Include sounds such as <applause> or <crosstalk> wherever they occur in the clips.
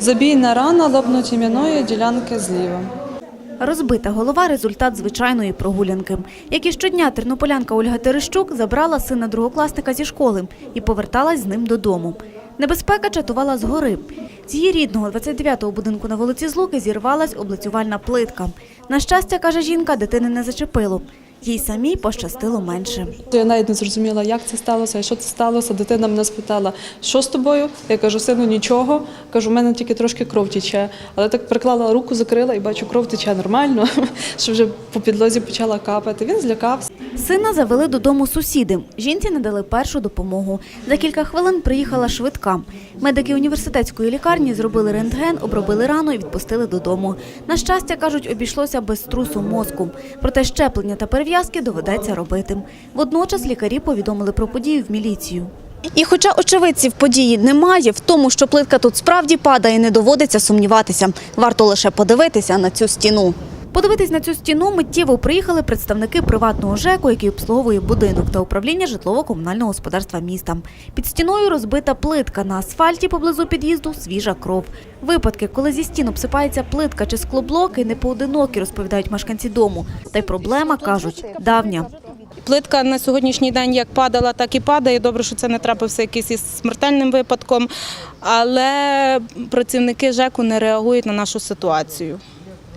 Забійна рана лобно-тім'яної ділянки зліва. Розбита голова – результат звичайної прогулянки. Як і щодня, тернополянка Ольга Терещук забрала сина другокласника зі школи і поверталась з ним додому. Небезпека чатувала згори. З її рідного 29-го будинку на вулиці Злуки зірвалась облицювальна плитка. На щастя, каже жінка, дитини не зачепило. Їй самій пощастило менше. Я навіть не зрозуміла, як це сталося що це сталося. Дитина мене спитала, що з тобою? Я кажу, сину, нічого. Кажу, у мене тільки трошки кров тече. Але так приклала руку, закрила і бачу, кров тече нормально, <laughs> що вже по підлозі почала капати. Він злякався. Сина завели додому сусіди. Жінці надали першу допомогу. За кілька хвилин приїхала швидка. Медики університетської лікарні зробили рентген, обробили рану і відпустили додому. На щастя, кажуть, обійшлося без струсу мозку. Проте щеплення та перев'язки доведеться робити. Водночас лікарі повідомили про подію в міліцію. І хоча очевидців події немає, в тому, що плитка тут справді падає, не доводиться сумніватися. Варто лише подивитися на цю стіну. Подивитись на цю стіну миттєво приїхали представники приватного ЖЕКу, який обслуговує будинок та управління житлово-комунального господарства міста. Під стіною розбита плитка. На асфальті поблизу під'їзду свіжа кров. Випадки, коли зі стін обсипається плитка чи склоблоки, не поодинокі, розповідають мешканці дому. Та й проблема, кажуть, давня. Плитка на сьогоднішній день як падала, так і падає. Добре, що це не трапився якийсь із смертельним випадком, але працівники ЖЕКу не реагують на нашу ситуацію.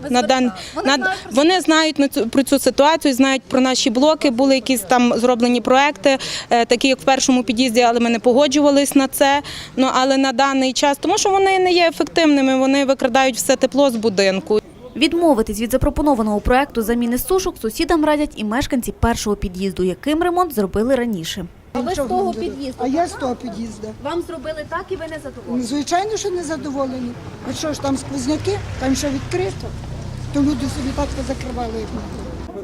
На дан... на... Вони знають на цю... про цю ситуацію, знають про наші блоки. Були якісь там зроблені проекти, е, такі як в першому під'їзді, але ми не погоджувались на це. Ну але на даний час, тому що вони не є ефективними, вони викрадають все тепло з будинку. Відмовитись від запропонованого проекту заміни сушок сусідам радять і мешканці першого під'їзду, яким ремонт зробили раніше. А ви з того під'їзду? А я з того під'їзду. Вам зробили так і ви не задоволені? Ну, Звичайно, що не задоволені. А що ж там сквозняки, там що відкрито, то люди собі так позакривали. їх.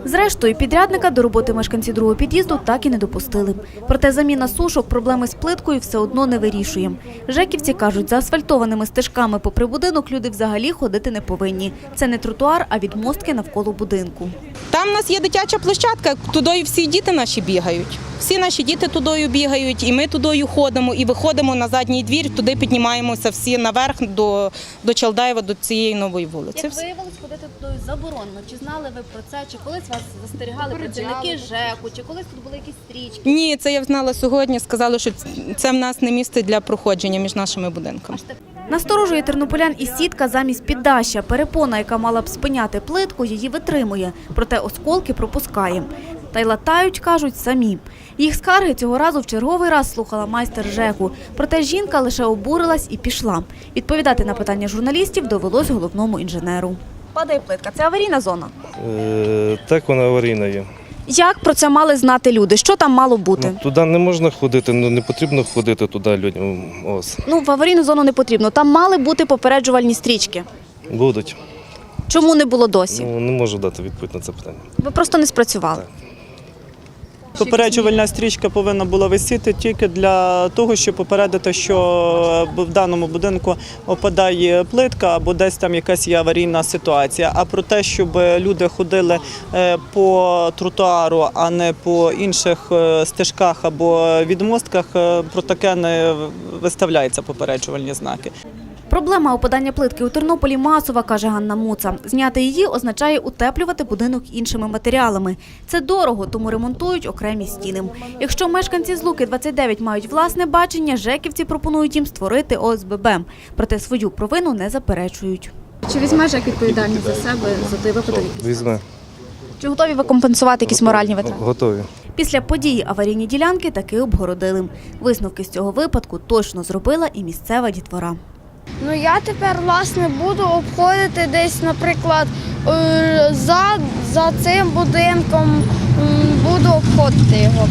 Зрештою, підрядника до роботи мешканці другого під'їзду так і не допустили. Проте заміна сушок проблеми з плиткою все одно не вирішує. Жеківці кажуть, за асфальтованими стежками попри будинок люди взагалі ходити не повинні. Це не тротуар, а відмостки навколо будинку. Там у нас є дитяча площадка, тудою всі діти наші бігають. Всі наші діти тудою бігають, і ми тудою ходимо, і виходимо на задній двір, туди піднімаємося всі наверх до, до Чалдаєва, до цієї нової вулиці. Як виявилось, ходити туди заборонено. Чи знали ви про це? Чи колись вас застерігали працівники ЖЕКу? Чи колись тут були якісь стрічки? Ні, це я знала сьогодні. Сказали, що це в нас не місце для проходження між нашими будинками. Насторожує тернополян і сітка замість піддаща. Перепона, яка мала б спиняти плитку, її витримує, проте осколки пропускає. Та й латають, кажуть, самі. Їх скарги цього разу в черговий раз слухала майстер ЖЕКу. Проте жінка лише обурилась і пішла. Відповідати на питання журналістів довелось головному інженеру. Падає плитка. Це аварійна зона. Е, Так, вона аварійна є. Як про це мали знати люди? Що там мало бути? Ну, туди не можна ходити, ну не потрібно ходити туди людям. Ось. Ну, в аварійну зону не потрібно. Там мали бути попереджувальні стрічки. Будуть. Чому не було досі? Ну, не можу дати відповідь на це питання. Ви просто не спрацювали. Попереджувальна стрічка повинна була висіти тільки для того, щоб попередити, що в даному будинку опадає плитка або десь там якась є аварійна ситуація. А про те, щоб люди ходили е, по тротуару, а не по інших е, стежках або відмостках, е, про таке не виставляються попереджувальні знаки. Проблема опадання плитки у Тернополі масова, каже Ганна Муца. Зняти її означає утеплювати будинок іншими матеріалами. Це дорого, тому ремонтують окремі стіни. Якщо мешканці з Луки 29 мають власне бачення, жеківці пропонують їм створити ОСББ. Проте свою провину не заперечують. Чи візьме ЖЕК відповідальність за себе за той випадок? Візьме. Чи готові ви компенсувати якісь моральні витрати? Готові. Після події аварійні ділянки таки обгородили. Висновки з цього випадку точно зробила і місцева дітвора. Ну я тепер власне буду обходити десь, наприклад, е, за, за цим будинком буду обходити його.